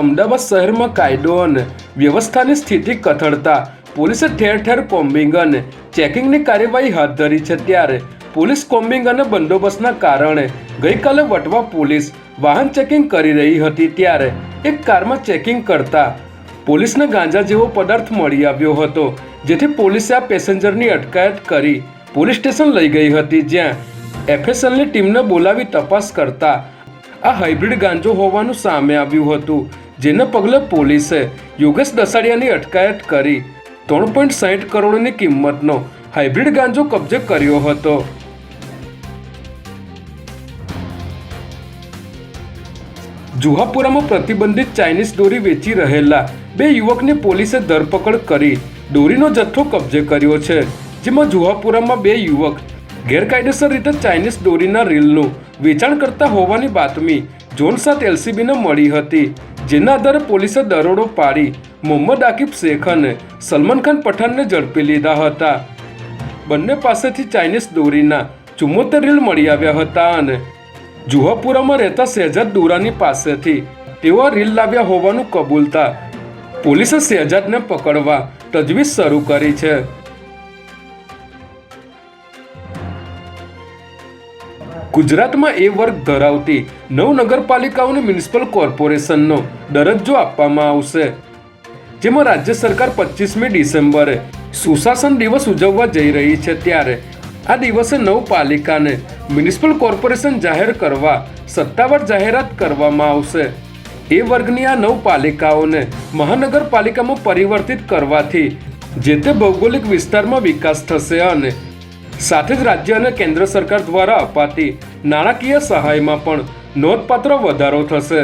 અમદાવાદ શહેરમાં કાયદો અને વ્યવસ્થાની સ્થિતિ કથળતા. પોલીસે ઠેર ઠેર કોમ્બિંગ અને ચેકિંગની કાર્યવાહી હાથ ધરી છે ત્યારે પોલીસ કોમ્બિંગ અને બંદોબસ્તના કારણે ગઈકાલે વટવા પોલીસ વાહન ચેકિંગ કરી રહી હતી ત્યારે એક કારમાં ચેકિંગ કરતા પોલીસને ગાંજા જેવો પદાર્થ મળી આવ્યો હતો, જેથી પોલીસે આ પેસેન્જરની અટકાયત કરી પોલીસ સ્ટેશન લઈ ગઈ હતી, જ્યાં એફએસએલની ટીમને બોલાવી તપાસ કરતા આ હાઇબ્રિડ ગાંજો હોવાનું સામે આવ્યું હતું. જેને પગલે પોલીસે યોગેશ દસાડિયાની અટકાયત કરી ત્રણ પોઈન્ટ સાહીઠ કરોડની કિંમતનો હાઇબ્રિડ ગાંજો કબજે કર્યો હતો. જુહાપુરામાં પ્રતિબંધિત ચાઇનીઝ દોરી વેચી રહેલા બે યુવકની પોલીસે ધરપકડ કરી દોરીનો જથ્થો કબજે કર્યો છે, જેમાં જુહાપુરામાં બે યુવક ગેરકાયદેસર રીતે ચાઇનીઝ દોરીના રીલનું વેચાણ કરતા હોવાની બાતમી જોન સાત એલસીબીને મળી હતી. જેના આધારે પોલીસે દરોડો પાડી મોહમ્મદ આકિબ શેખ અને સલમાન ખાન પઠાણને ઝડપી લીધા હતા. બંને પાસેથી ચાઇનીઝ દોરીના ચુમ્મોતેર રીલ મળી આવ્યા હતા અને જુહાપુરામાં રહેતા શહેજાદ દુરાની પાસેથી તેઓ રીલ લાવ્યા હોવાનું કબૂલતા પોલીસે શહેજાદને પકડવા તજવીજ શરૂ કરી છે. ગુજરાતમાં એ વર્ગ ધરાવતી નવ નગરપાલિકાઓને મ્યુનિસિપલ કોર્પોરેશનનો દરજ્જો આપવામાં આવશે, જેમાં રાજ્ય સરકાર પચીસમી ડિસેમ્બરે સુશાસન દિવસ ઉજવવા જઈ રહી છે ત્યારે આ દિવસે નવ પાલિકાને મ્યુનિસિપલ કોર્પોરેશન જાહેર કરવા સત્તાવાર જાહેરાત કરવામાં આવશે. એ વર્ગની આ નવ પાલિકાઓને મહાનગરપાલિકામાં પરિવર્તિત કરવાથી જે તે ભૌગોલિક વિસ્તારમાં વિકાસ થશે અને સાથે જ રાજ્ય અને કેન્દ્ર સરકાર દ્વારા અપાતી નાણાકીય સહાયમાં પણ નોંધપાત્ર વધારો થશે.